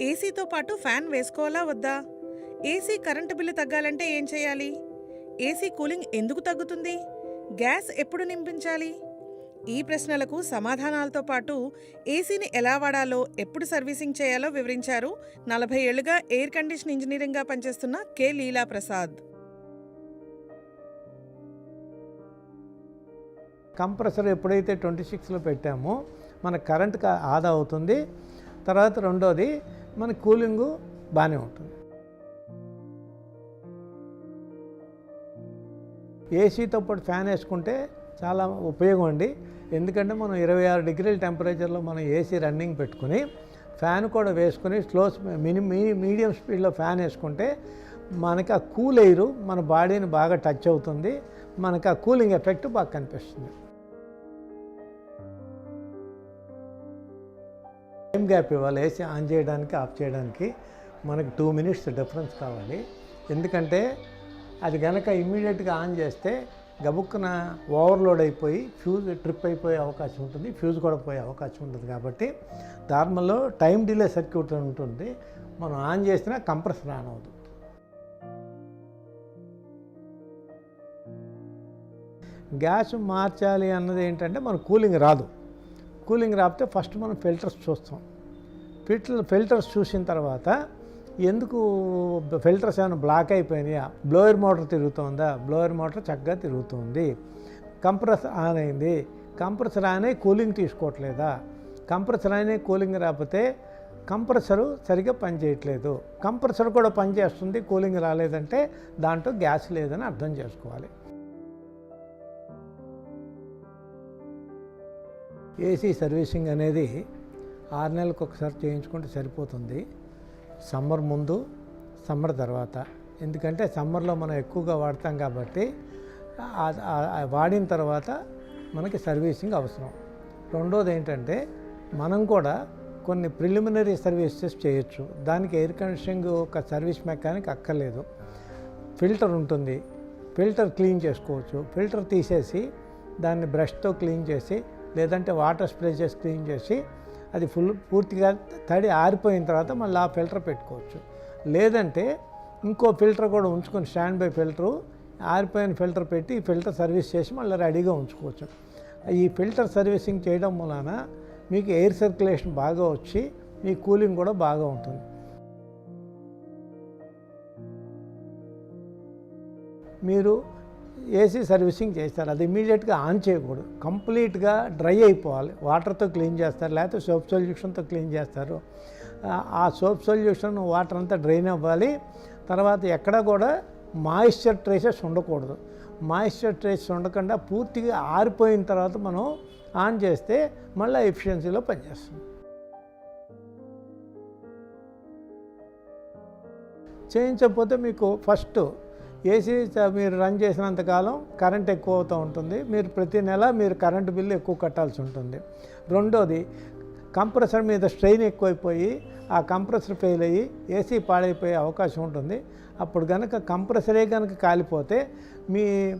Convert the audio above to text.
ఏసీతో పాటు ఫ్యాన్ వేసుకోవాలా వద్దా? ఏసీ కరెంటు బిల్లు తగ్గాలంటే ఏం చేయాలి? ఏసీ కూలింగ్ ఎందుకు తగ్గుతుంది? గ్యాస్ ఎప్పుడు నింపించాలి? ఈ ప్రశ్నలకు సమాధానాలతో పాటు ఏసీని ఎలా వాడాలో ఎప్పుడు సర్వీసింగ్ చేయాలో వివరించారు నలభై ఏళ్ళుగా ఎయిర్ కండిషన్ ఇంజనీరింగ్గా పనిచేస్తున్న కె. లీలా ప్రసాద్ కంప్రెసర్ ఎప్పుడైతే ట్వంటీ సిక్స్లో పెట్టామో మన కరెంట్ ఆదా అవుతుంది. తర్వాత రెండోది మన కూలింగు బాగానే ఉంటుంది. ఏసీతో పాటు ఫ్యాన్ వేసుకుంటే చాలా ఉపయోగం అండి. ఎందుకంటే మనం ఇరవై ఆరు డిగ్రీల టెంపరేచర్లో మనం ఏసీ రన్నింగ్ పెట్టుకుని ఫ్యాన్ కూడా వేసుకుని స్లో మిని మీడియం స్పీడ్లో ఫ్యాన్ వేసుకుంటే మనకి ఆ కూల్ ఎయిర్ మన బాడీని బాగా టచ్ అవుతుంది. మనకు ఆ కూలింగ్ ఎఫెక్ట్ బాగా కనిపిస్తుంది. టైం గ్యాప్ ఇవ్వాలి. ఏసీ ఆన్ చేయడానికి ఆఫ్ చేయడానికి మనకు టూ మినిట్స్ డిఫరెన్స్ కావాలి. ఎందుకంటే అది కనుక ఇమ్మీడియట్గా ఆన్ చేస్తే గబుక్కున ఓవర్లోడ్ అయిపోయి ఫ్యూజ్ ట్రిప్ అయిపోయే అవకాశం ఉంటుంది ఫ్యూజ్ కూడా పోయే అవకాశం ఉంటుంది కాబట్టి నార్మల్లో టైం డిలే సర్క్యూట్ అని ఉంటుంది. మనం ఆన్ చేసినా కంప్రెసర్ ఆన్ అవుతుంది గ్యాస్ మార్చాలి అన్నది ఏంటంటే మన కూలింగ్ రాదు. కూలింగ్ రాకపోతే ఫస్ట్ మనం ఫిల్టర్స్ చూస్తాం. ఫిల్టర్ ఫిల్టర్స్ చూసిన తర్వాత ఎందుకు ఫిల్టర్స్ ఏమైనా బ్లాక్ అయిపోయినాయా? బ్లోయర్ మోటార్ తిరుగుతుందా? బ్లోయర్ మోటార్ చక్కగా తిరుగుతుంది. కంప్రెసర్ ఆన్ అయింది. కంప్రెసర్ ఆన్ అయి కూలింగ్ తీసుకోవట్లేదా? కంప్రెసర్ ఆన్ అయి కూలింగ్ రాకపోతే కంప్రెసరు సరిగ్గా పనిచేయట్లేదు కంప్రెసర్ కూడా పనిచేస్తుంది కూలింగ్ రాలేదంటే దాంట్లో గ్యాస్ లేదని అర్థం చేసుకోవాలి. ఏసీ సర్వీసింగ్ అనేది ఆరు నెలలకు ఒకసారి చేయించుకుంటే సరిపోతుంది. సమ్మర్ ముందు సమ్మర్ తర్వాత. ఎందుకంటే సమ్మర్లో మనం ఎక్కువగా వాడతాం కాబట్టి వాడిన తర్వాత మనకి సర్వీసింగ్ అవసరం. రెండోది ఏంటంటే మనం కూడా కొన్ని ప్రిలిమినరీ సర్వీసెస్ చేయొచ్చు. దానికి ఎయిర్ కండిషనింగ్ ఒక సర్వీస్ మెకానిక్ అక్కర్లేదు. ఫిల్టర్ ఉంటుంది. ఫిల్టర్ క్లీన్ చేసుకోవచ్చు. ఫిల్టర్ తీసేసి దాన్ని బ్రష్తో క్లీన్ చేసి లేదంటే వాటర్ స్ప్రే చేసి క్లీన్ చేసి అది ఫుల్ పూర్తిగా తడి ఆరిపోయిన తర్వాత మళ్ళీ ఆ ఫిల్టర్ పెట్టుకోవచ్చు. లేదంటే ఇంకో ఫిల్టర్ కూడా ఉంచుకొని స్టాండ్ బై ఫిల్టరు ఆరిపోయిన ఫిల్టర్ పెట్టి ఈ ఫిల్టర్ సర్వీస్ చేసి మళ్ళీ రెడీగా ఉంచుకోవచ్చు. ఈ ఫిల్టర్ సర్వీసింగ్ చేయడం వలన మీకు ఎయిర్ సర్క్యులేషన్ బాగా వచ్చి మీ కూలింగ్ కూడా బాగా ఉంటుంది. మీరు ఏసీ సర్వీసింగ్ చేస్తారు. అది ఇమీడియట్గా ఆన్ చేయకూడదు. కంప్లీట్గా డ్రై అయిపోవాలి. వాటర్తో క్లీన్ చేస్తారు. లేకపోతే సోప్ సొల్యూషన్తో క్లీన్ చేస్తారు. ఆ- సోప్ సొల్యూషన్ వాటర్ అంతా డ్రైన్ అవ్వాలి. తర్వాత ఎక్కడ కూడా మాయిశ్చర్ ట్రేసెస్ ఉండకూడదు. మాయిశ్చర్ ట్రేసెస్ ఉండకుండా పూర్తిగా ఆరిపోయిన తర్వాత మనం ఆన్ చేస్తే మళ్ళీ ఎఫిషియన్సీలో పనిచేస్తుంది. చేయించకపోతే మీకు ఫస్ట్ ఏసీ మీరు రన్ చేసినంతకాలం కరెంట్ ఎక్కువ అవుతూ ఉంటుంది. మీరు ప్రతి నెల మీరు కరెంటు బిల్లు ఎక్కువ కట్టాల్సి ఉంటుంది. రెండోది కంప్రెసర్ మీద స్ట్రెయిన్ ఎక్కువైపోయి ఆ కంప్రెసర్ ఫెయిల్ అయ్యి ఏసీ పాడైపోయే అవకాశం ఉంటుంది. అప్పుడు కనుక కంప్రెసరే కనుక కాలిపోతే మీ